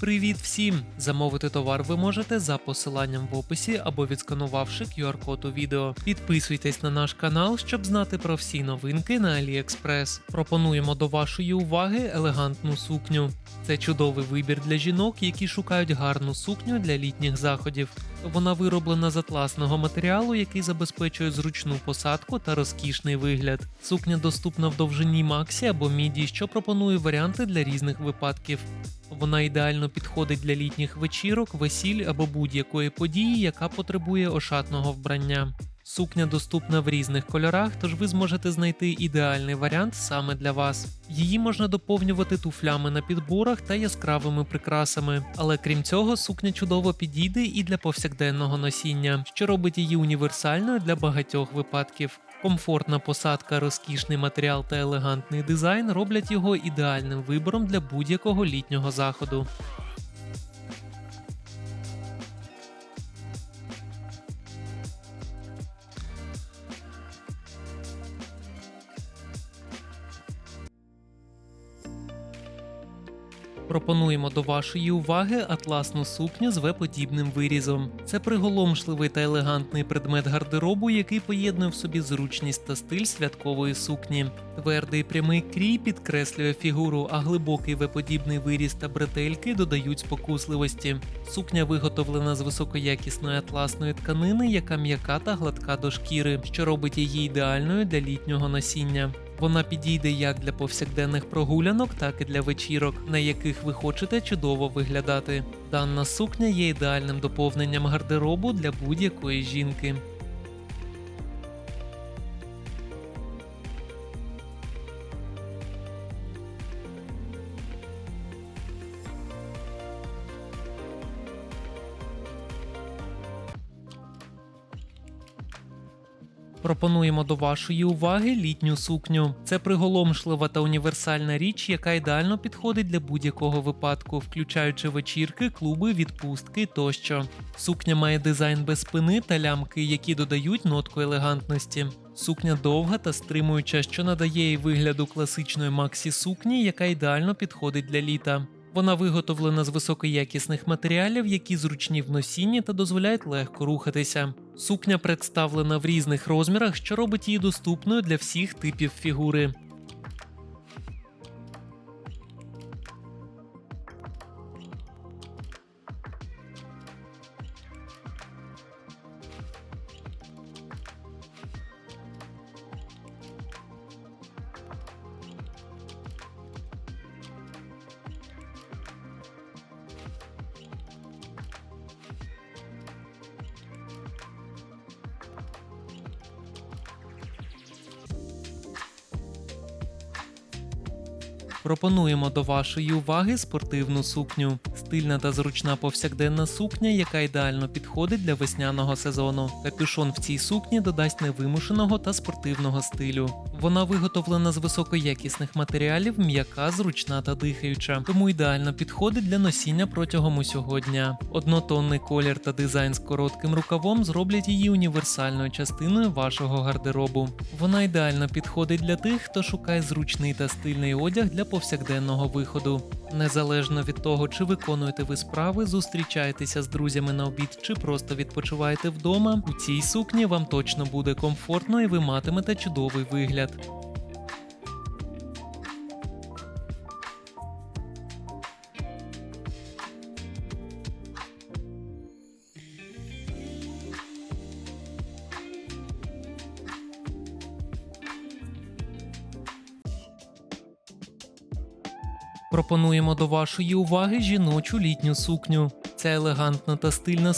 Привіт всім! Замовити товар ви можете за посиланням в описі або відсканувавши QR-код у відео. Підписуйтесь на наш канал, щоб знати про всі новинки на AliExpress. Пропонуємо до вашої уваги елегантну сукню. Це чудовий вибір для жінок, які шукають гарну сукню для літніх заходів. Вона вироблена з атласного матеріалу, який забезпечує зручну посадку та розкішний вигляд. Сукня доступна в довжині Максі або міді, що пропонує варіанти для різних випадків. Вона ідеально підходить для літніх вечірок, весіль або будь-якої події, яка потребує ошатного вбрання. Сукня доступна в різних кольорах, тож ви зможете знайти ідеальний варіант саме для вас. Її можна доповнювати туфлями на підборах та яскравими прикрасами. Але крім цього, сукня чудово підійде і для повсякденного носіння, що робить її універсальною для багатьох випадків. Комфортна посадка, розкішний матеріал та елегантний дизайн роблять його ідеальним вибором для будь-якого літнього заходу. Пропонуємо до вашої уваги атласну сукню з В-подібним вирізом. Це приголомшливий та елегантний предмет гардеробу, який поєднує в собі зручність та стиль святкової сукні. Твердий прямий крій підкреслює фігуру, а глибокий В-подібний виріз та бретельки додають спокусливості. Сукня виготовлена з високоякісної атласної тканини, яка м'яка та гладка до шкіри, що робить її ідеальною для літнього носіння. Вона підійде як для повсякденних прогулянок, так і для вечірок, на яких ви хочете чудово виглядати. Дана сукня є ідеальним доповненням гардеробу для будь-якої жінки. Пропонуємо до вашої уваги літню сукню. Це приголомшлива та універсальна річ, яка ідеально підходить для будь-якого випадку, включаючи вечірки, клуби, відпустки тощо. Сукня має дизайн без спини та лямки, які додають нотку елегантності. Сукня довга та стримуюча, що надає їй вигляду класичної максі сукні, яка ідеально підходить для літа. Вона виготовлена з високоякісних матеріалів, які зручні в носінні та дозволяють легко рухатися. Сукня представлена в різних розмірах, що робить її доступною для всіх типів фігури. Пропонуємо до вашої уваги спортивну сукню. Стильна та зручна повсякденна сукня, яка ідеально підходить для весняного сезону. Капюшон в цій сукні додасть невимушеного та спортивного стилю. Вона виготовлена з високоякісних матеріалів, м'яка, зручна та дихаюча, тому ідеально підходить для носіння протягом усього дня. Однотонний колір та дизайн з коротким рукавом зроблять її універсальною частиною вашого гардеробу. Вона ідеально підходить для тих, хто шукає зручний та стильний одяг для повсякденного виходу. Незалежно від того, чи виконуєте ви справи, зустрічаєтеся з друзями на обід, чи просто відпочиваєте вдома, у цій сукні вам точно буде комфортно і ви матимете чудовий вигляд. Пропонуємо до вашої уваги жіночу літню сукню. Це елегантна та стильна